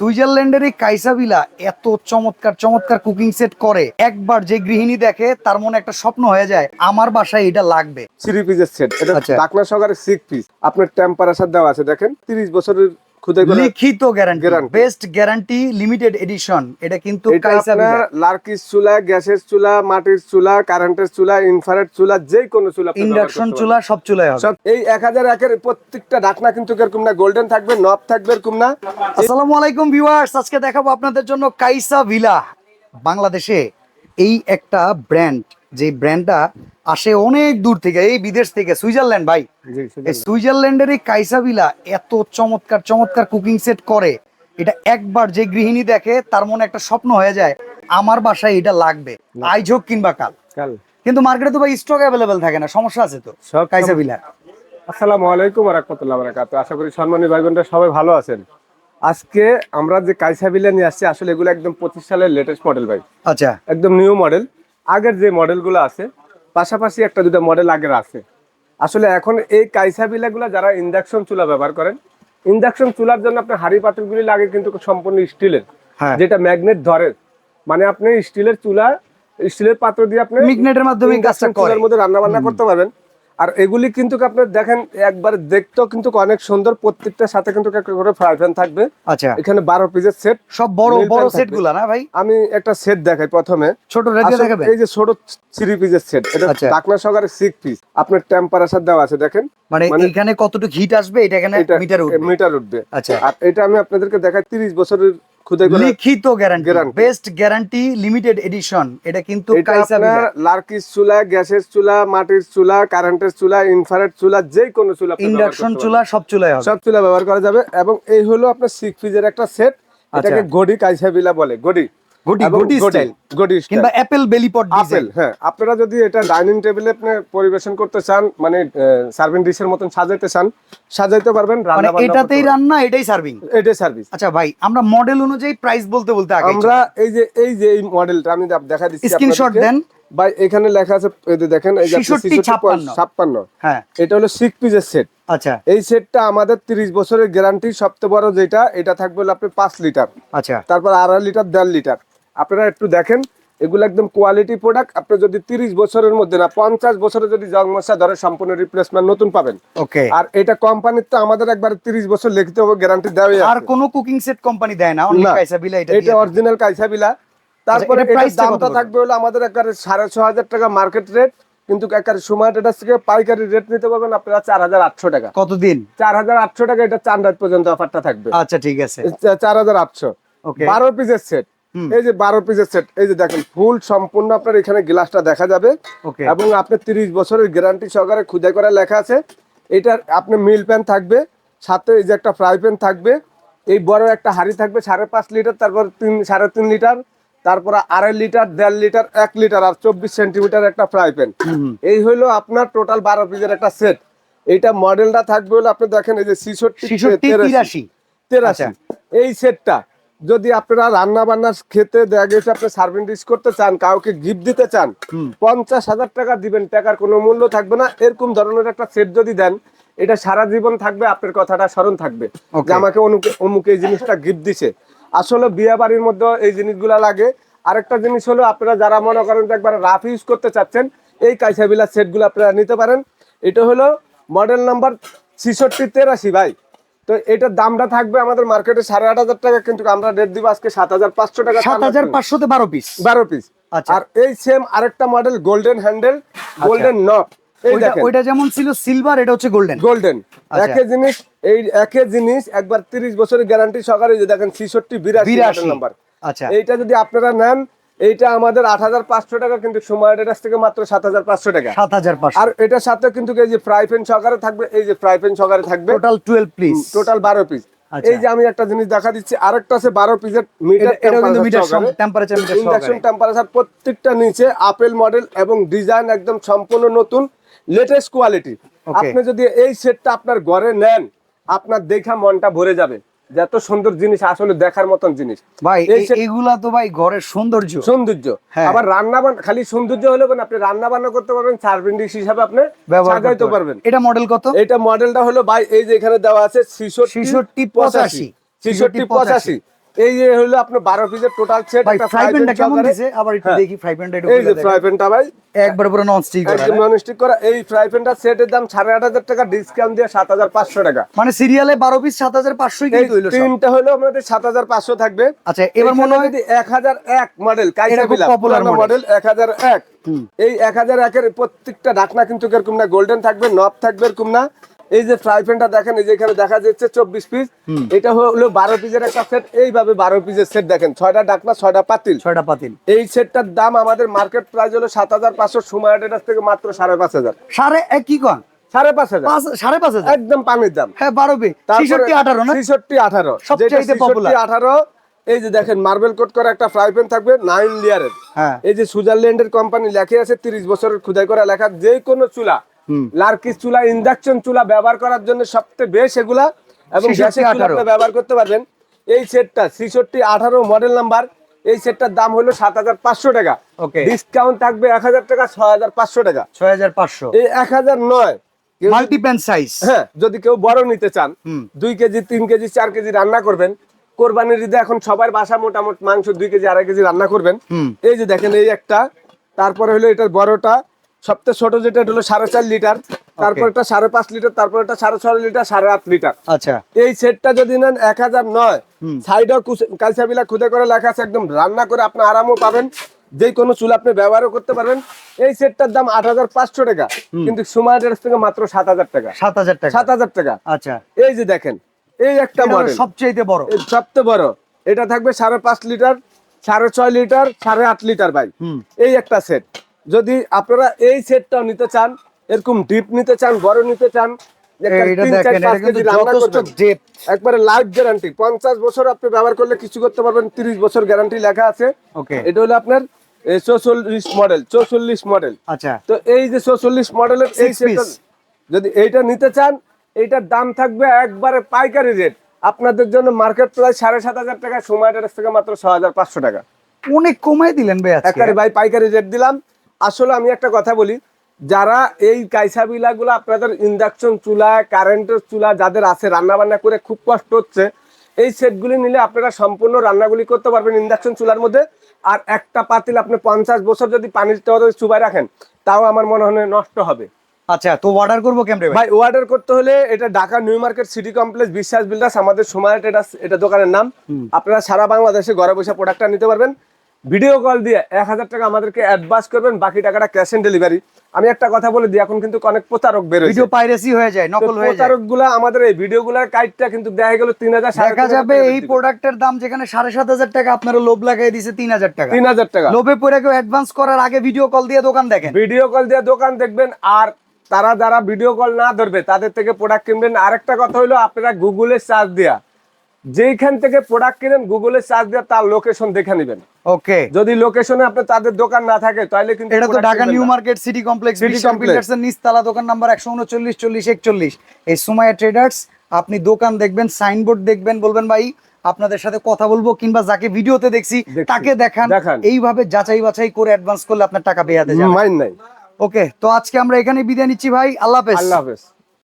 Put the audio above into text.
সুইজারল্যান্ডের এই কাইসাবিলা এত চমৎকার চমৎকার কুকিং সেট করে। একবার যে গৃহিণী দেখে তার মনে একটা স্বপ্ন হয়ে যায় আমার বাসায় এটা লাগবে। থ্রি পিসের সেট এটা। বাকলা সহকারে সিক্স পিস আপনার টেম্পারেচার দেওয়া আছে দেখেন তিরিশ বছরের লিখিত guarantee best guarantee limited edition এটা কিন্তু লার্কিস চুলা গ্যাসের চুলা মাটির চুলা কারেন্টের চুলা ইনফ্রারেড চুলা যে কোনো চুলা ইন্ডাকশন চুলা সব চুলাই হবে। এই এক হাজার একের প্রত্যেকটা ঢাকনা কিন্তু এরকম না গোল্ডেন থাকবে নব থাকবে এরকম না। আসসালামু আলাইকুম ভিউয়ার্স আজকে দেখাবো আপনাদের জন্য কাইসা ভিলা বাংলাদেশে এই একটা ব্র্যান্ড যে ব্র্যান্ডটা আসে অনেক দূর থেকে এই বিদেশ থেকে সুইজারল্যান্ড ভাই। সুইজারল্যান্ডের এই কাইসা ভিলা এত চমৎকার চমৎকার কুকিং সেট করে। এটা একবার যে গৃহিণী দেখে তার মনে একটা স্বপ্ন হয়ে যায় আমার বাসায় এটা লাগবে। আইজ হোক কিংবা কাল। কাল। কিন্তু মার্কেটে তো ভাই স্টক অ্যাভেলেবেল থাকে না সমস্যা আছে তো সব কাইসা ভিলা। আসসালামু আলাইকুম রাহমাতুল্লাহ বারাকাতু আশা করি সম্মানী ভাই বোনরা সবাই ভালো আছেন। আজকে আমরা যে কাইসা বিলা নিয়ে আসছি আসলে এগুলো একদম পঁচিশ সালের লেটেস্ট মডেল ভাই। আচ্ছা। একদম নিউ মডেল আগের যে মডেলগুলো আছে পাশাপাশি একটা দুটো মডেল আগের আছে। আসলে এখন এই কাইসা বিলাগুলো যারা ইন্ডাকশন চুলা ব্যবহার করেন ইন্ডাকশন চুলার জন্য আপনার হাড়ি পাতিলগুলি লাগে কিন্তু সম্পূর্ণ স্টিলের হ্যাঁ। যেটা ম্যাগনেট ধরে। মানে আপনি স্টিলের চুলা স্টিলের পাত্র দিয়ে আপনি ম্যাগনেটের মাধ্যমে কাজটা চুলার মধ্যে রান্না বান্না করতে পারবেন। আর এগুলি কিন্তু আপনার দেখেন একবার দেখতেও কিন্তু অনেক সুন্দর। প্রত্যেকটার সাথে কিন্তু করে ফ্রাই প্যান থাকবে। আচ্ছা। এখানে বারো পিসের সেট সব বড় বড় সেট। গুলা না ভাই? আমি একটা সেট দেখাই প্রথমে। ছোট দেখাবেন? এই যে ছোট থ্রি পিসের সেট এটা আচ্ছা। ঢাকনা সহকারে সিক্স পিস আপনার টেম্পারেচার দেওয়া আছে দেখেন। মানে মানে- এখানে কতটুকু হিট আসবে এটা এখানে মিটার উঠবে। মিটার উঠবে। আচ্ছা। আর এটা আমি আপনাদেরকে দেখাই তিরিশ বছরের লিখিত guarantee best guarantee limited edition এটা কিন্তু লার্কিস চুলা গ্যাসের চুলা মাটির চুলা কারেন্টের চুলা ইনফ্রারেড চুলা যে কোনো চুলা ইন্ডাকশন চুলা সব চুলায় হবে। সব চুলা ব্যবহার করা যাবে এবং এই হলো আপনার সিক্স ফিজের একটা সেট এটাকে আচ্ছা। গডি কাইসাবিলা বলে গডি। গুটি এবং স্টাইল গডি কিংবা অ্যাপেল বেলি পট ডিজাইন হ্যাঁ। আপনারা যদি এটা ডাইনিং টেবিলে আপনি পরিবেশন করতে চান মানে সার্ভিং ডিশের মতন সাজাইতে চান সাজাইতে পারবেন মানে রান্না এটাতেই রান্না এটাই সার্ভিং এটাই সার্ভিস আচ্ছা ভাই আমরা মডেল অনুযায়ী প্রাইস বলতে বলতে আগে আমরা এই যে এই যে এই মডেলটা আমি দেখা দিচ্ছি স্ক্রিনশট দেন। ভাই এখানে লেখা আছে দেখেন এই যে 56 ছাপ্পান্ন। হ্যাঁ। এটা হলো সিক্স পিসের সেট আচ্ছা। এই সেটটা আমাদের তিরিশ বছরের গ্যারান্টি সবচেয়ে বড় যেটা এটা থাকবে হলো আপনি পাঁচ লিটার আচ্ছা। তারপর আড়াই লিটার দেড় লিটার আপনারা একটু দেখেন এগুলো একদম কোয়ালিটি প্রোডাক্ট আপনি যদি তিরিশ বছরের মধ্যে না পঞ্চাশ বছরে যদি জং মশা ধরে সম্পূর্ণ রিপ্লেসমেন্ট নতুন পাবেন। ওকে আর এটা কোম্পানির তো আমাদের একবার তিরিশ বছর লিখিত হবে গ্যারান্টি দেওয়াই আর কোনো কুকিং সেট কোম্পানি দেয় না এটা এটা অরিজিনাল কাইসাবিলা তারপরে টা কত দামটা থাকবে হলো আমাদের একারে সাড়ে ছ হাজার টাকা মার্কেট রেট কিন্তু একারে সময় এটা থেকে পাইকারি রেট নিতে পারবেন আপনারা চার হাজার আটশো টাকা। কতদিন? চার হাজার আটশো টাকা এটা চার রাত পর্যন্ত অফারটা থাকবে। আচ্ছা ঠিক আছে। চার হাজার আটশো। ওকে বারো পিসের সেট। এই যে বারো পিসের সেট এই যে দেখেন ফুল সম্পূর্ণ আপনার এখানে গ্লাসটা দেখা যাবে। এবং আপনার তিরিশ বছরের গ্যারান্টি সহকারে খুদাই করে লেখা আছে। এটার আপনার মিল প্যান থাকবে সাথে এই যে একটা ফ্রাই প্যান থাকবে এই বড় একটা হাঁড়ি থাকবে সাড়ে পাঁচ লিটার তারপর তিন সাড়ে তিন লিটার তারপর আড়াই লিটার দেড় লিটার এক লিটার আর চব্বিশ সেন্টিমিটার একটা ফ্রাই প্যান এই হলো আপনার টোটাল বারো পিসের একটা সেট এইটা মডেলটা থাকবে হলো আপনি দেখেন এই যে ছিষট্টি ছিষট্টি তিরাশি তেরাশি। আচ্ছা। এই সেটটা যদি আপনারা রান্না বান্নার খেতে দেখা গেছে আপনি সার্ভিং ডিশ করতে চান কাউকে গিফট দিতে চান পঞ্চাশ হাজার টাকা দিবেন টাকার কোনো মূল্য থাকবে না। এরকম ধরনের একটা সেট যদি দেন এটা সারা জীবন থাকবে আপনার কথাটা স্মরণ থাকবে যে আমাকে অনুকে অমুক এই জিনিসটা গিফট দিছে। আসলে বিয়ে বাড়ির মধ্যে এই জিনিসগুলা লাগে। আরেকটা জিনিস হলো আপনারা যারা মনে করেন যে একবার রাফ ইউজ করতে চাচ্ছেন এই কাইসাবিলা সেটগুলো আপনারা নিতে পারেন। এটা হলো মডেল নাম্বার ছিষট্টি তেরাশি ভাই। তো এটার দামটা থাকবে আমাদের মার্কেটে সাড়ে আট হাজার টাকা কিন্তু আমরা রেট দিব আজকে সাত হাজার পাঁচশো টাকা সাত হাজার পাঁচশোতে বারো পিস বারো পিস আচ্ছা। আর এই সেম আরেকটা model golden handle golden not ওইটা যেমন ছিল সিলভার এটা হচ্ছে গোল্ডেন গোল্ডেন। একই জিনিস এই একই জিনিস একবার তিরিশ বছরের গ্যারান্টি সহকারে দেখেন ছিষট্টি বিরাশি নাম্বার আচ্ছা। এইটা যদি আপনারা নেন এইটা আমাদের আট হাজার পাঁচশো টাকা কিন্তু সময় কাছ থেকে মাত্র সাত হাজার পাঁচশো টাকা। সাত হাজার পাঁচশো। আর এটার সাথে কিন্তু এই যে ফ্রাই প্যান সহকারে থাকবে এই যে ফ্রাই প্যান সহকারে থাকবে টোটাল টুয়েলভ পিস টোটাল বারো পিস আচ্ছা। এই যে আমি একটা জিনিস দেখা দিচ্ছি আরেকটা আছে বারো পিসের মিটার ইন্ডাকশন টেম্পারেচার প্রত্যেকটা নিচে আপেল মডেল এবং ডিজাইন একদম সম্পূর্ণ নতুন লেটেস্ট কোয়ালিটি আপনি যদি এই সেটটা আপনার ঘরে নেন আপনার দেখা মনটা ভরে যাবে। যে এত সুন্দর জিনিস আসলে দেখার মতন জিনিস। ভাই এই এ- set- এগুলা তো ভাই ঘরের সৌন্দর্য। সৌন্দর্য। হ্যাঁ। আবার রান্না বান্না খালি সৌন্দর্য হলে মানে আপনি রান্না বান্না করতে পারবেন সার্ভিং ডিশ হিসাবে আপনি সাজাইতে পারবেন। এটা মডেল কত? এটা মডেলটা হলো ভাই এই যে এখানে দেওয়া আছে ছিষট্টি 66, পঁচাশি। ছিষট্টি পঁচাশি। এই যে হলো আপনার বারো পিসের টোটাল সেট একটা ফ্রাই প্যানটা কেমন দিছে? আবার একটু হ্যাঁ। দেখি ফ্রাই প্যানটা একটু এই যে খুলে ফ্রাই প্যানটা ভাই। একবার পুরো নন স্টিক একদম নন স্টিক করা। এই ফ্রাই প্যানটা সেটের দাম সাড়ে আট হাজার টাকা ডিসকাউন্ট দিয়ে সাত হাজার পাঁচশো টাকা। মানে সিরিয়ালে বারো পিস সাত হাজার পাঁচশোই এই কিন্তু হইল সব। তিনটা হলো আমাদের সাত হাজার পাঁচশো থাকবে। আচ্ছা এবার মনে হয় যদি এক হাজার এক মডেল এটা খুব popular model। মডেল এক হাজার এক। এই এক হাজার একের প্রত্যেকটা ঢাকনা কিন্তু এরকম না গোল্ডেন থাকবে নব থাকবে এরকম না। এই যে ফ্রাই প্যানটা দেখেন এই যে এখানে দেখা যাচ্ছে চব্বিশ পিস এটা হলো বারো পিসের একটা সেট এইভাবে বারো পিসের সেট দেখেন ছয়টা ঢাকনা ছয়টা পাতিল। ছয়টা পাতিল। এই সেটটার দাম আমাদের মার্কেট প্রাইস হলো সাত হাজার পাঁচশো সময় থেকে মাত্র সাড়ে পাঁচ হাজার। সাড়ে এক কি কন? সাড়ে পাঁচ হাজার। সাড়ে পাঁচ হাজার? একদম পানির দাম। হ্যাঁ বারো ছিষট্টি আঠারো ছিষট্টি আঠারো। আঠারো এই যে দেখেন মার্বেল কোট করা একটা ফ্রাই প্যান থাকবে নাইন লেয়ারের হ্যাঁ। এই যে সুইজারল্যান্ডের কোম্পানি লেখে আছে তিরিশ বছরের খুদাই করা লেখা যে কোনো চুলা লার্কিস চুলা ইন্ডাকশন চুলা ব্যবহার করার জন্য সবচেয়ে বেশ এগুলা এবং গ্যাসের চুলা আপনি ব্যবহার করতে পারবেন। এই সেটটা ছিষট্টি আঠারো মডেল নাম্বার এই সেটটার দাম হলো সাত হাজার পাঁচশো টাকা। ডিসকাউন্ট থাকবে এক হাজার টাকা ছয় হাজার পাঁচশো টাকা। ছয় হাজার পাঁচশো। এই এক হাজার নয় সাইজ হ্যাঁ যদি কেউ বড় নিতে চান। দুই কেজি তিন কেজি চার কেজি রান্না করবেন। কোরবানির ঈদে এখন সবার বাসা মোটামুটি মাংস দুই কেজি আড়াই কেজি রান্না করবেন। এই যে দেখেন এই একটা। তারপরে হলো এটার বড়টা সবচেয়ে ছোট যেটা হলো সাড়ে চার লিটার তারপর এটা সাড়ে পাঁচ লিটার তারপর এটা সাড়ে ছয় লিটার সাড়ে আট লিটার। আচ্ছা। এই সেটটা যদি নেন এক হাজার নয়। সাইডও কালসাবিলা খুদে করে লেখা আছে একদম রান্না করে আপনি আরামও পাবেন। যে কোনো চুল আপনি ব্যবহারও করতে পারবেন। এই সেটটার দাম আট হাজার পাঁচশো টাকা। কিন্তু সময় থেকে মাত্র সাত হাজার টাকা। সাত হাজার টাকা। সাত হাজার টাকা। আচ্ছা। এই যে দেখেন এই একটা মডেল সবচাইতে বড়। সবচেয়ে বড়। এটা থাকবে সাড়ে পাঁচ লিটার সাড়ে ছয় লিটার সাড়ে আট লিটার ভাই। এই একটা সেট যদি আপনারা এই সেটটাও নিতে চান এরকম ডিপ নিতে চান বড় নিতে চান একবারে লাইফ গ্যারান্টি পঞ্চাশ বছর আপনি ব্যবহার করলে কিছু করতে পারবেন তিরিশ বছর গ্যারান্টি লেখা আছে। এটা হলো আপনার চৌচল্লিশ মডেল চৌচল্লিশ মডেল আচ্ছা। তো এই যে চৌচল্লিশ মডেলের এই Six সেটটা যদি এইটা নিতে চান এইটার দাম থাকবে একবারে পাইকারি রেট আপনাদের জন্য মার্কেট প্রায় সাড়ে সাত হাজার টাকা সময় থেকে মাত্র ছ হাজার পাঁচশো টাকা। অনেক কমাই দিলেন ভাই একবারে ভাই পাইকারি রেট দিলাম। আসলে আমি একটা কথা বলি যারা এই কাইসা বিলাগুলো আপনাদের ইন্ডাকশন চুলা কারেন্টের চুলা যাদের আছে রান্না বান্না করে খুব কষ্ট হচ্ছে এই সেটগুলি নিলে আপনারা সম্পূর্ণ রান্নাগুলি করতে পারবেন ইন্ডাকশন চুলার মধ্যে। আর একটা পাতিল আপনি পঞ্চাশ বছর যদি পানির চুবাই রাখেন তাও আমার মনে হয় নষ্ট হবে। আচ্ছা তো অর্ডার করব কেমন ভাই? ভাই অর্ডার করতে হলে এটা Dhaka new market city complex Biswas builders আমাদের সময় এটা এটা দোকানের নাম। আপনারা সারা বাংলাদেশে ঘরে বসে প্রোডাক্টটা নিতে পারবেন। ভিডিও কল দিয়ে এক হাজার টাকা আমাদেরকে অ্যাডভান্স করবেন বাকি টাকাটা ক্যাশ অন ডেলিভারি আমি একটা কথা বলে দিই এখন কিন্তু অনেক প্রতারক বের ভিডিও পাইরেসি হয়ে যায় নকল হয়ে যায়। প্রতারকগুলা আমাদের এই ভিডিও গুলার কাইটটা কিন্তু দেখা গেল তিন হাজার দেখা যাবে এই প্রোডাক্টের দাম যেখানে সাড়ে সাত হাজার টাকা আপনারা লোভ লাগাই দিয়েছে তিন হাজার টাকা। তিন হাজার টাকা। লোভে পড়ে কেউ অ্যাডভান্স করার আগে ভিডিও কল দিয়ে দোকান দেখেন। ভিডিও কল দিয়ে দোকান দেখবেন আর তারা যারা ভিডিও কল না ধরবে তাদের থেকে প্রোডাক্ট কিনবেন। আরেকটা কথা হলো আপনারা গুগলে সার্চ দেয়া যেইখান থেকে প্রোডাক্ট কিনেন গুগলে সার্চ দেওয়া তার লোকেশন দেখে নেবেন। ওকে। যদি লোকেশনে আপনার তাদের দোকান না থাকে তাহলে কিন্তু এটা তো Dhaka new market city complex. Builders এর নিচতলা দোকান নাম্বার একশো উনচল্লিশ চল্লিশ একচল্লিশ। এই সুমাইয়া ট্রেডার্স আপনি দোকান দেখবেন সাইনবোর্ড দেখবেন বলবেন ভাই আপনাদের সাথে কথা বলব কিংবা যাকে ভিডিওতে দেখছি। তাকে দেখান। দেখান। এইভাবে যাচাই বাছাই করে অ্যাডভান্স করলে আপনার টাকা পেয়ে যাবে। মাইন নাই। ওকে তো আজকে আমরা এখানে বিদায় নিচ্ছি ভাই। আল্লাহ হাফেজ। আল্লাহ হাফেজ।